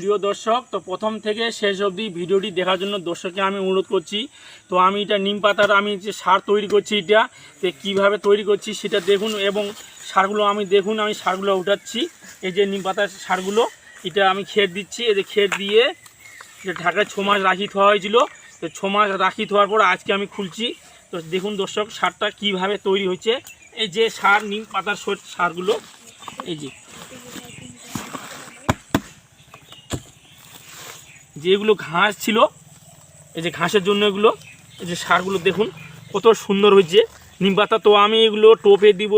প্রিয় দর্শক, তো প্রথম থেকে শেষ অবধি ভিডিওটি দেখার জন্য দর্শককে আমি অনুরোধ করছি। তো আমি এটা নিম পাতার, আমি যে সার তৈরি করছি এটা, তো কীভাবে তৈরি করছি সেটা দেখুন এবং সারগুলো আমি দেখুন, আমি সারগুলো উঠাচ্ছি। এই যে নিম পাতার সারগুলো, এটা আমি খেত দিচ্ছি। এই যে খেত দিয়ে যে ঢাকায় ছ মাস রাখি থোয়া হয়েছিল, তো ছ মাস রাখি থোয়ার পর আজকে আমি খুলছি। তো দেখুন দর্শক, সারটা কীভাবে তৈরি হয়েছে। এই যে সার, নিম পাতার সারগুলো, এই যে যেগুলো ঘাস ছিল, এই যে ঘাসের জন্য এগুলো, এই যে সারগুলো দেখুন, কত সুন্দর হয়েছে। নিম পাতা তো আমি এগুলো টোপে দিব,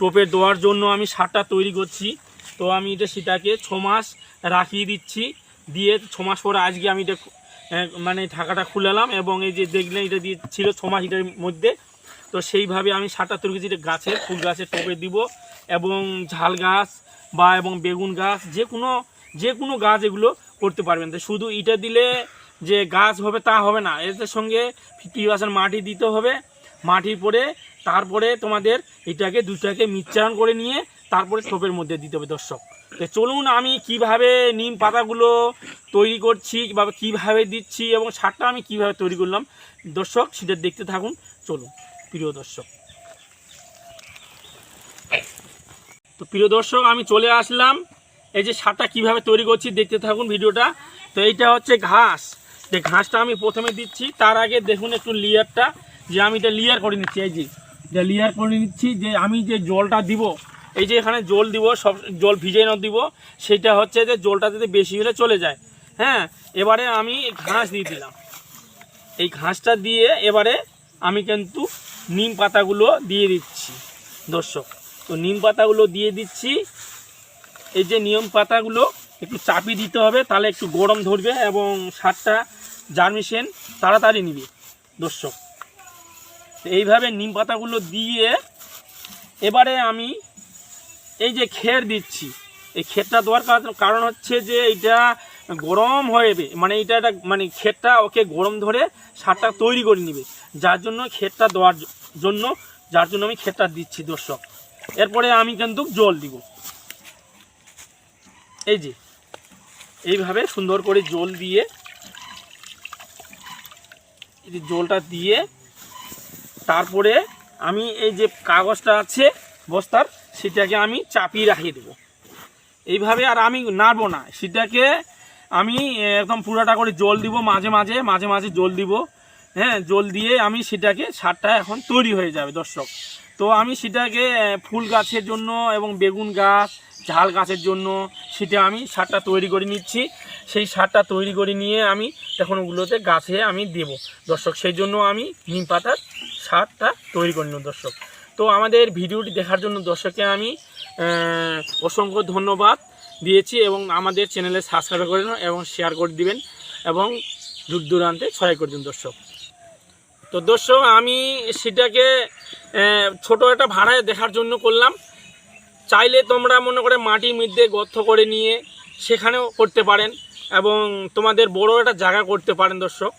টোপে দেওয়ার জন্য আমি সারটা তৈরি করছি। তো আমি এটা সেটাকে ছ মাস রাখিয়ে দিচ্ছি, দিয়ে ছ মাস পরে আজকে আমি এটা মানে ঢাকাটা খুলালাম এবং এই যে দেখলেন এটা দিয়ে ছিল ছ মাস এটার মধ্যে। তো সেইভাবে আমি সারটা তৈরি করছি, এটা গাছের ফুল গাছের টোপে দিব এবং ঝাল গাছ বা এবং বেগুন গাছ, যে কোনো যে কোনো গাছ এগুলো করতে পারবেন। তো শুধু ইটা দিলে যে গাছ হবে তা হবে না এদের সঙ্গে ফিফটি পার্সেন্ট মাটি দিতে হবে। মাটির পরে তারপরে তোমাদের এটাকে, দুটাকে মিশ্রণ করে নিয়ে তারপরে টোপের মধ্যে দিতে হবে দর্শক। তো চলুন আমি কীভাবে নিম পাতাগুলো তৈরি করছি বা কীভাবে দিচ্ছি এবং সারটা আমি কীভাবে তৈরি করলাম, দর্শক সেটা দেখতে থাকুন। চলুন, প্রিয় দর্শক। তো প্রিয় দর্শক, আমি চলে আসলাম এই যে সারটা কীভাবে তৈরি করছি দেখতে থাকুন ভিডিওটা। তো এইটা হচ্ছে ঘাস। যে ঘাসটা আমি প্রথমে দিচ্ছি, তার আগে দেখুন একটু লেয়ারটা, যে আমি এটা লেয়ার করে নিচ্ছি, এই যে। লেয়ার করে নিচ্ছি, যে আমি যে জলটা দিব, এই যে এখানে জল দিব, সব জল ভিজিয়ে না দিব, সেটা হচ্ছে যে জলটা যদি বেশি হলে চলে যায়। হ্যাঁ এবারে আমি ঘাস দিয়ে দিলাম। এই ঘাসটা দিয়ে এবারে আমি কিন্তু নিম পাতাগুলো দিয়ে দিচ্ছি, দর্শক। তো নিম পাতাগুলো দিয়ে দিচ্ছি এই যে নিয়ম পাতাগুলো একটু চাপিয়ে দিতে হবে, তাহলে একটু গরম ধরবে এবং সারটা জার্মিশন তাড়াতাড়ি নিবে, দর্শক। এইভাবে নিম পাতাগুলো দিয়ে এবারে আমি এই যে খের দিচ্ছি, এই খেরটা দেওয়ার কার- কারণ হচ্ছে যে এটা গরম হয়ে মানে এটা একটা মানে খেরটা ওকে গরম ধরে সারটা তৈরি করে নিবে। যার জন্য খেরটা দেওয়ার জন্য, যার জন্য আমি খেরটা দিচ্ছি, দর্শক। এরপরে আমি কিন্তু জল দিব। এই যে, এইভাবে সুন্দর করে জল দিয়ে, এই জলটা দিয়ে, তারপরে আমি এই যে কাগজটা আছে, বস্তার, সেটাকে আমি চাপিয়ে রাখিয়ে দেবো। এইভাবে আর আমি নাড়বো না, সেটাকে আমি একদম পুরাটা করে জল দিব, মাঝে মাঝে মাঝে মাঝে জল দিব হ্যাঁ জল দিয়ে আমি সেটাকে সারটা এখন তৈরি হয়ে যাবে, দর্শক। তো আমি সেটাকে ফুল গাছের জন্য এবং বেগুন গাছ, ঝাল গাছের জন্য সেটা আমি সারটা তৈরি করে নিচ্ছি। সেই সারটা তৈরি করে নিয়ে আমি এখন ওগুলোতে গাছে আমি দেব। দর্শক, সেই জন্য আমি নিম পাতার সারটা তৈরি করে নিব দর্শক। তো আমাদের ভিডিওটি দেখার জন্য দর্শককে আমি অসংখ্য ধন্যবাদ দিয়েছি এবং আমাদের চ্যানেলে সাবস্ক্রাইব করে এবং শেয়ার করে দিবেন এবং দূর দূরান্তে ছড়াই করে দিন, দর্শক। তো দর্শক, আমি সেটাকে ছোট একটা ভাড়ায় দেখার জন্য করলাম। চাইলে তোমরা মনে করে মাটি মধ্যে গর্থ করে নিয়ে সেখানেও করতে পারেন এবং তোমাদের বড় একটা জায়গা করতে পারেন দর্শক।